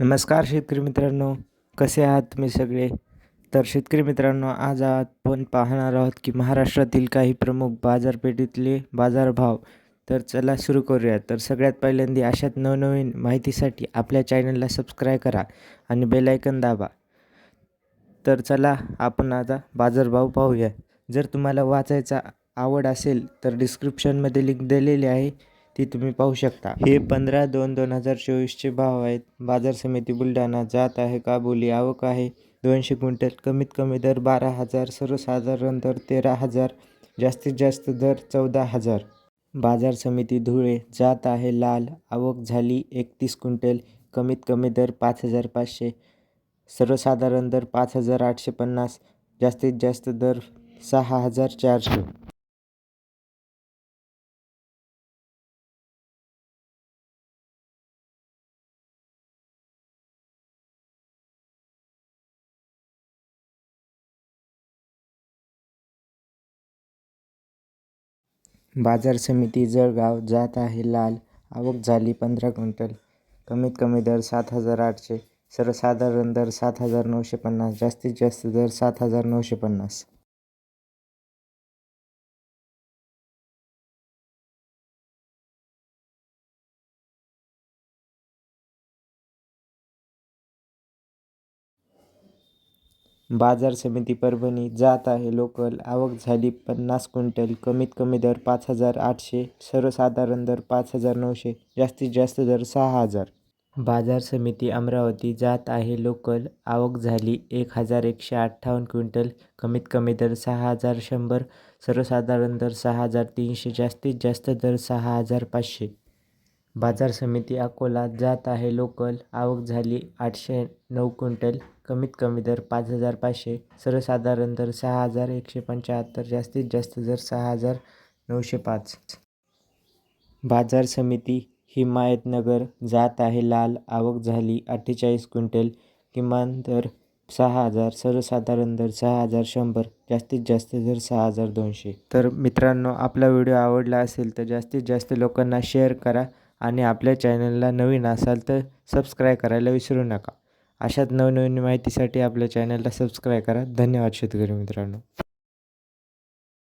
नमस्कार शेतकरी मित्रांनो कसे आहात तुम्ही सगळे? तर शेतकरी मित्रांनो आज आपण पाहणार आहोत की महाराष्ट्रातील काही प्रमुख बाजारपेठेतले बाजारभाव. तर चला सुरू करूया तर सगळ्यात पहिल्यांदा अशात नवनवीन माहितीसाठी आपल्या चॅनलला सबस्क्राईब करा आणि बेलायकन दाबा. तर चला आपण आता बाजारभाव पाहूया. जर तुम्हाला वाचायचा आवड असेल तर डिस्क्रिप्शनमध्ये लिंक दिलेली आहे. ती तुम्ही पाहू शकता. हे पंधरा दोन दोन हजार चोवीसचे भाव आहेत. बाजार समिती बुलढाणा जात आहे काबुली आवक आहे. दोनशे क्विंटल कमीत कमी दर बारा हजार सर्वसाधारण दर तेरा हजार जास्तीत जास्त दर चौदा हजार. बाजार समिती धुळे जात आहे लाल. आवक झाली एकतीस क्विंटल कमीत कमी दर पाच हजार पाचशे सर्वसाधारण दर पाच हजार आठशे पन्नास जास्तीत जास्त दर सहा हजार चारशे. बाजार समिती जळगाव जात आहे. लाल आवक झाली पंधरा क्विंटल. कमीत कमी दर सात हजार आठशे. सर्वसाधारण दर सात हजार नऊशे पन्नास. जास्तीत जास्त दर सात हजार नऊशे पन्नास. बाजार समिती परभणी जात आहे. लोकल आवक झाली पन्नास क्विंटल. कमीत कमी दर पाच हजार आठशे. सर्वसाधारण दर पाच हजार नऊशे. जास्तीत जास्त दर सहा हजार. बाजार समिती अमरावती जात आहे. लोकल आवक झाली एक हजार एकशे अठ्ठावन्न क्विंटल. कमीत कमी दर सहा हजार शंभर. सर्वसाधारण दर सहा हजार तीनशे. जास्तीत जास्त दर सहा हजार पाचशे. बाजार समिती अकोला जात आहे. लोकल आवक झाली आठशे नऊ क्विंटल. कमीत कमी दर पाच हजार पाचशे सर्वसाधारण दर सहा हजार एकशे पंच्याहत्तर जास्तीत जास्त दर सहा हजार नऊशे पाच. बाजार समिती हिमायतनगर जात आहे. लाल आवक झाली. अठ्ठेचाळीस क्विंटल किमान दर सहा हजार सर्वसाधारण दर सहा हजार शंभर जास्तीत जास्त दर सहा हजार दोनशे. तर मित्रांनो आपला व्हिडिओ आवडला असेल तर जास्तीत जास्त लोकांना शेअर करा आणि आपल्या चॅनलला नवीन असाल तर सबस्क्राईब करायला विसरू नका. अशाच नवनवीन माहितीसाठी आपल्या चॅनलला सबस्क्राईब करा. धन्यवाद शेतकरी मित्रांनो.